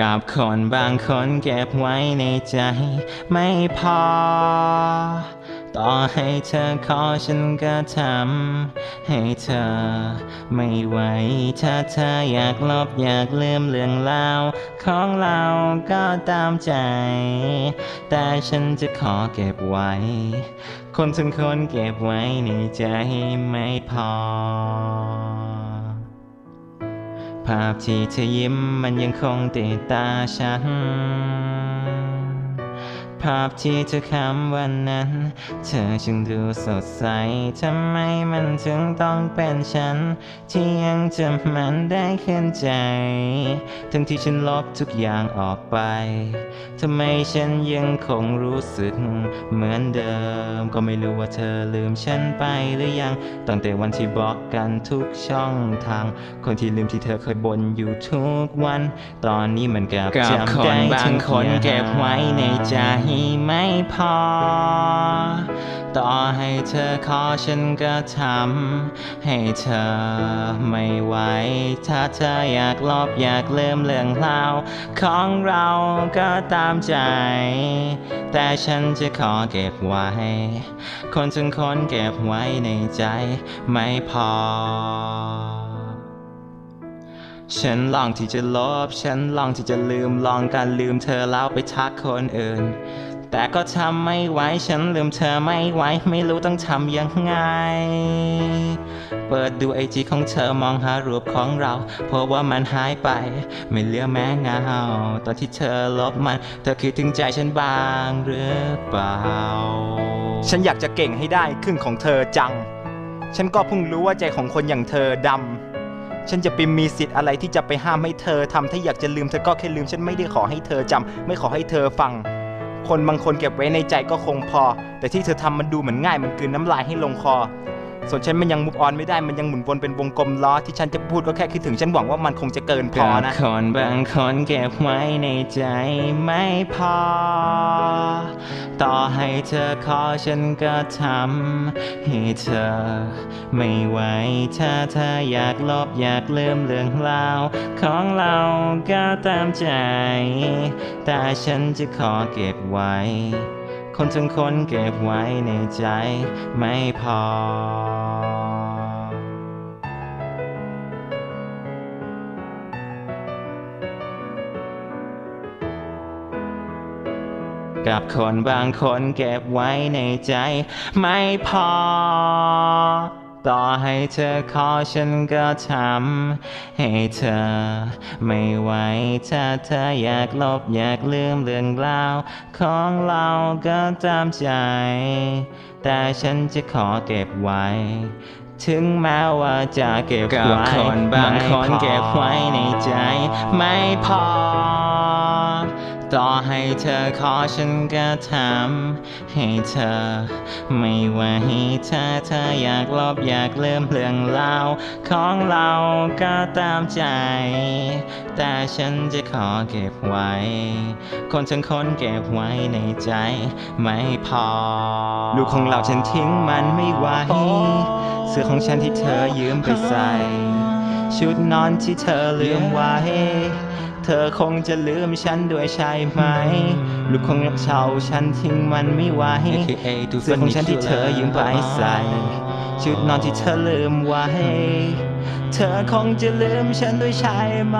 กับคนบางคนเก็บไว้ในใจไม่พอ ต่อให้เธอขอฉันก็ทำให้เธอ ไม่ไหวถ้าเธออยากลบอยากลืมเรื่องราวของเราก็ตามใจ แต่ฉันจะขอเก็บไว้ คนทั้งคนเก็บไว้ในใจไม่พอ ภาพที่เธอยิ้มมันยังคงติดตาฉัน ภาพที่เธอคำวันนั้น เธอจึงดูสดใส ทำไมมันถึงต้องเป็นฉัน ที่ยังจำมันได้ขึ้นใจ ทั้งที่ฉันลบทุกอย่างออกไป ทำไมฉันยังคงรู้สึก เหมือนเดิม ก็ไม่รู้ว่าเธอลืมฉันไปหรือยัง ตั้งแต่วันที่บอกกันทุกช่องทาง คนที่ลืมที่เธอเคยบ่นอยู่ทุกวัน ตอนนี้มันกลับกับจำได้คนบางคนเก็บไว้ในใจไม่พอ ต่อให้เธอขอฉันก็ทำให้เธอไม่ไหว ถ้าเธออยากลบอยากลืมเรื่องราว ของเราก็ตามใจ แต่ฉันจะขอเก็บไว้ คนทั้งคนเก็บไว้ในใจไม่พอ ฉันลองที่จะลบ ฉันลองที่จะลืม ลองการลืมเธอแล้วไปทักคนอื่น แต่ก็ทำไม่ไหว ฉันลืมเธอไม่ไหว ไม่รู้ต้องทำยังไง เปิดดูไอจีของเธอมองหารูปของเรา เพราะว่ามันหายไป ไม่เหลือแม้เงา ตอนที่เธอลบมัน เธอคิดถึงใจฉันบ้างหรือเปล่า ฉันอยากจะเก่งให้ได้ครึ่งของเธอจัง ฉันก็เพิ่งรู้ว่าใจของคนอย่างเธอดำ ฉันจะไปมีสิทธิ์อะไรที่จะไปห้ามให้เธอทำถ้าอยากจะลืมเธอก็แค่ลืม ฉันไม่ได้ขอให้เธอจำไม่ขอให้เธอฟัง คนบางคนเก็บไว้ในใจก็คงพอ แต่ที่เธอทำมันดูเหมือนง่ายมันกลืนน้ำลายให้ลงคอ ส่วนฉันมันยังมุกออนไม่ได้มันยังหมุนวนเป็นวงกลมล้อที่ฉันจะพูดก็แค่คิดถึงฉันหวังว่ามันคงจะเกินพอนะกับคนบางคนเก็บไว้ในใจไม่พอ ต่อให้เธอขอฉันก็ทำให้เธอ ไม่ไหวถ้าเธออยากลบอยากลืมเรื่องราวของเราก็ตามใจ แต่ฉันจะขอเก็บไว้ คนทั้งคนเก็บไว้ในใจไม่พอ กับคนบางคนเก็บไว้ในใจไม่พอ ต่อให้เธอขอฉันก็ทำให้เธอ ไม่ไหวถ้าเธออยากลบอยากลืมเรื่องราวของเราก็ตามใจ แต่ฉันจะขอเก็บไว้ ถึงแม้ว่าจะเก็บกับไว้คนบางคนไม่พอเก็บไว้ในใจ ไม่พอ ต่อให้เธอขอฉันก็ทำให้เธอ ไม่ไหวถ้าเธออยากลบอยากลืมเรื่องราวของเราก็ตามใจ แต่ฉันจะขอเก็บไว้ คนทั้งคนเก็บไว้ในใจไม่พอ ลูกของเราฉันทิ้งมันไม่ไหวเสื้อของฉันที่เธอยืมไปใส่ ชุดนอนที่เธอลืมไว้ เธอคงจะลืมฉันด้วยใช่ไหม ลูกของเชาฉันทิ้งมันไม่ไหว AKA ดูเสื้อของฉันที่เธอยืมไปใส่ ชุดนอนที่เธอลืมไว้ เธอคงจะลืมฉันด้วยใช่ไหม